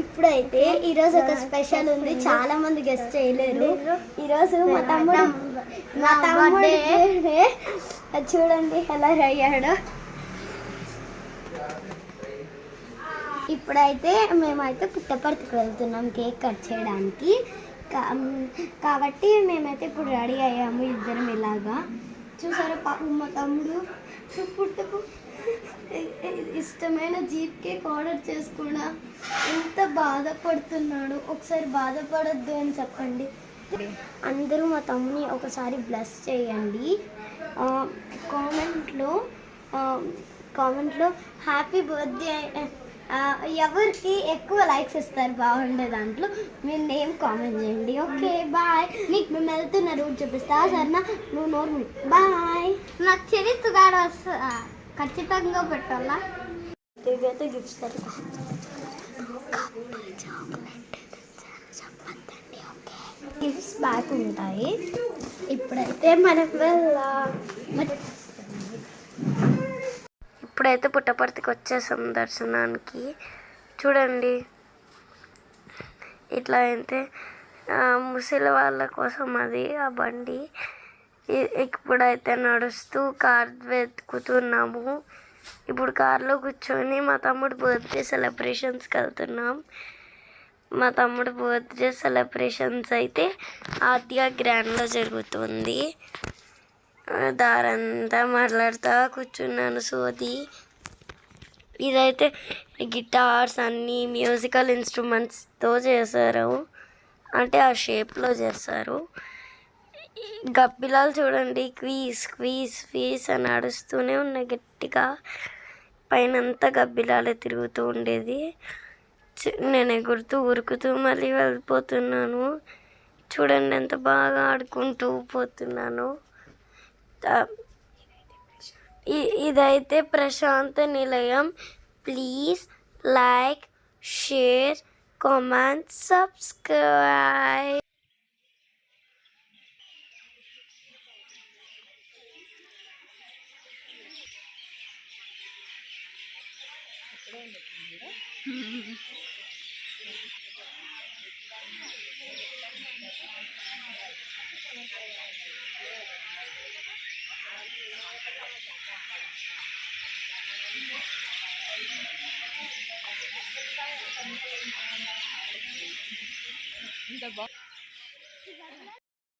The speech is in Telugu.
ఇప్పుడైతే ఈరోజు ఒక స్పెషల్ ఉంది. చాలా మంది గెస్ట్ చేయలేరు. ఈరోజు మా తమ్ముడు మా తమ్ముడు చూడండి ఎలా అయ్యాడో. ఇప్పుడైతే మేమైతే పుట్టపర్తికి వెళ్తున్నాం కేక్ కట్ చేయడానికి. కాబట్టి మేమైతే ఇప్పుడు రెడీ అయ్యాము ఇద్దరం ఇలాగా. చూసారా పాపం మా తమ్ముడు? పుట్టకు ఇష్టమైన జీప్ కేక్ ఆర్డర్ చేసుకున్నా ఎంత బాధపడుతున్నాడు ఒకసారి బాధపడద్దు అని చెప్పండి. అందరూ మా తమ్ముని ఒకసారి బ్లెస్ చేయండి. కామెంట్లో కామెంట్లో హ్యాపీ బర్త్డే. ఎవరికి ఎక్కువ లైక్స్ ఇస్తారు బాగుండే దాంట్లో మీరు నేమ్ కామెంట్ చేయండి. Okay bye. నీకు మేము వెళ్తున్న రూట్ చూపిస్తా. సరేనా? నువ్వు నోరు బాయ్. నాకు చరిత్ర గారు ఖచ్చితంగా పెట్టాలా? ఇవైతే గిఫ్ట్స్ గిఫ్ట్స్ బ్యాక్ ఉంటాయి. ఇప్పుడైతే మనం ఇప్పుడైతే పుట్టపర్తికి వచ్చేసాం దర్శనానికి. చూడండి. ఇట్లా అయితే ముసలి వాళ్ళ కోసం అది ఆ బండి. ఇప్పుడైతే నడుస్తూ కార్ వెతుకుతున్నాము. ఇప్పుడు కార్లో కూర్చొని మా తమ్ముడు బర్త్డే సెలబ్రేషన్స్కి వెళ్తున్నాం. మా తమ్ముడు బర్త్డే సెలబ్రేషన్స్ అయితే ఆద్య గ్రాండ్లో జరుగుతుంది. దారంతా మాట్లాడుతూ కూర్చున్నాను సోది. ఇదైతే గిటార్స్ అన్నీ మ్యూజికల్ ఇన్స్ట్రుమెంట్స్తో చేశారు. అంటే ఆ షేప్లో చేస్తారు గబ్బిలాలు చూడండి. క్వీజ్ క్వీజ్ క్వీజ్ అని అడుస్తూనే ఉన్నాయి గట్టిగా. పైన అంతా గబ్బిలాలే తిరుగుతూ ఉండేది. నేను ఎగురుతూ ఉరుకుతూ మళ్ళీ వెళ్ళిపోతున్నాను. చూడండి ఎంత బాగా ఆడుకుంటూ పోతున్నాను. ఇదైతే Prashanta Nilayam. Please like share comment subscribe. இந்த